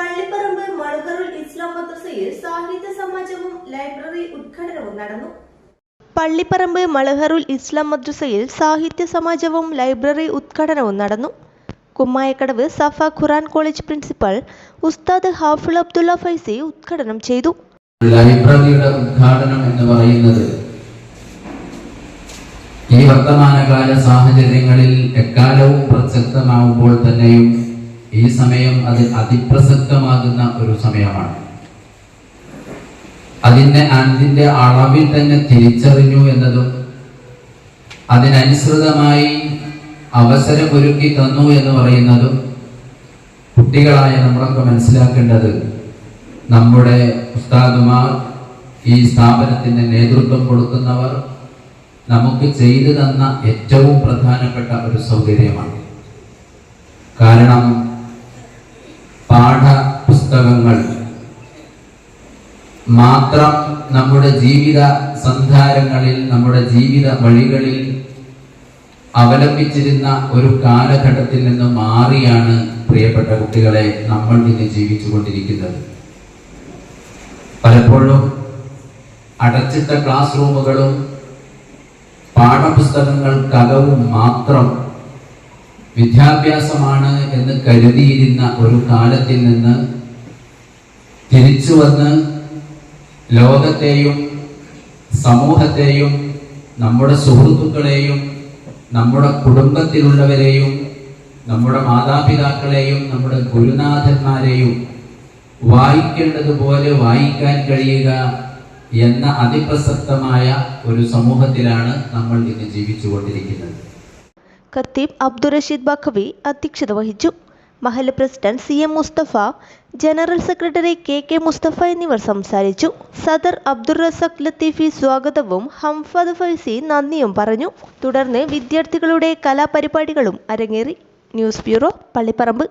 പള്ളിപ്പറമ്പ് മണുകറുൽ ഇസ്ലാം മദ്രസയിൽ സാഹിത്യ സമാജവും ലൈബ്രറി ഉദ്ഘാടനവും നടന്നു. പള്ളിപ്പറമ്പ് മളഹറുൽ ഇസ്ലാം മദ്രസയിൽ സാഹിത്യ സമാജവും ലൈബ്രറി ഉദ്ഘാടനവും നടന്നു. കുമ്മായക്കടവ് സഫ ഖുറാൻ കോളേജ് പ്രിൻസിപ്പൽ ഉസ്താദ് ഹാഫിൾ അബ്ദുള്ള ഫൈസി ഉദ്ഘാടനം ചെയ്തു. ലൈബ്രറിയുടെ ഉദ്ഘാടനം എന്ന് പറയുന്നത് ഈ വർത്തമാനകാല സാഹചര്യങ്ങളിൽ എക്കാലവും പ്രസക്തമാവുമ്പോൾ തന്നെയും ഈ സമയം അത് അതിപ്രസക്തമാകുന്ന ഒരു സമയമാണ്. അതിന്റെ അതിന്റെ അളവിൽ തന്നെ തിരിച്ചറിഞ്ഞു എന്നതും അതിനനുസൃതമായി അവസരം അവസരമൊരുക്കി തന്നു എന്ന് പറയുന്നതും കുട്ടികളായ നമ്മളൊക്കെ മനസ്സിലാക്കേണ്ടത് നമ്മുടെ ഉസ്താദുമാർ ഈ സ്ഥാപനത്തിന്റെ നേതൃത്വം കൊടുക്കുന്നവർ നമുക്ക് ചെയ്തു തന്ന ഏറ്റവും പ്രധാനപ്പെട്ട ഒരു സൗകര്യമാണ്. കാരണം പാഠപുസ്തകങ്ങൾ. മാത്രം നമ്മുടെ ജീവിത സന്ധാരങ്ങളിൽ നമ്മുടെ ജീവിത വഴികളിൽ അവലംബിച്ചിരുന്ന ഒരു കാലഘട്ടത്തിൽ നിന്ന് മാറിയാണ് പ്രിയപ്പെട്ട കുട്ടികളെ നമ്മൾ ഇന്ന് ജീവിച്ചുകൊണ്ടിരിക്കുന്നത്. പലപ്പോഴും അടച്ചിട്ട ക്ലാസ് റൂമുകളും പാഠപുസ്തകങ്ങൾക്കകവും മാത്രം വിദ്യാഭ്യാസമാണ് എന്ന് കരുതിയിരുന്ന ഒരു കാലത്തിൽ നിന്ന് തിരിച്ചു വന്ന് ലോകത്തെയും സമൂഹത്തെയും നമ്മുടെ സുഹൃത്തുക്കളെയും നമ്മുടെ കുടുംബത്തിലുള്ളവരെയും നമ്മുടെ മാതാപിതാക്കളെയും നമ്മുടെ ഗുരുനാഥന്മാരെയും വായിക്കേണ്ടതുപോലെ വായിക്കാൻ കഴിയുക എന്ന അതിപ്രസക്തമായ ഒരു സമൂഹത്തിലാണ് നമ്മൾ ഇന്ന് ജീവിച്ചുകൊണ്ടിരിക്കുന്നത്. ഖത്തീബ് അബ്ദുറഷീദ് ബഖവി അധ്യക്ഷത വഹിച്ചു. മഹല president C M Mustafa general secretary K K Mustafa എന്നിവർ സംസാരിച്ചു. സദർ അബ്ദുൾ റസഖ് ലത്തീഫി സ്വാഗതവും ഹംഫദ് ഫൈസി നന്ദിയും പറഞ്ഞു. തുടർന്ന് വിദ്യാർത്ഥികളുടെ കലാപരിപാടികളും അരങ്ങേറി. News bureau Pallipparamba.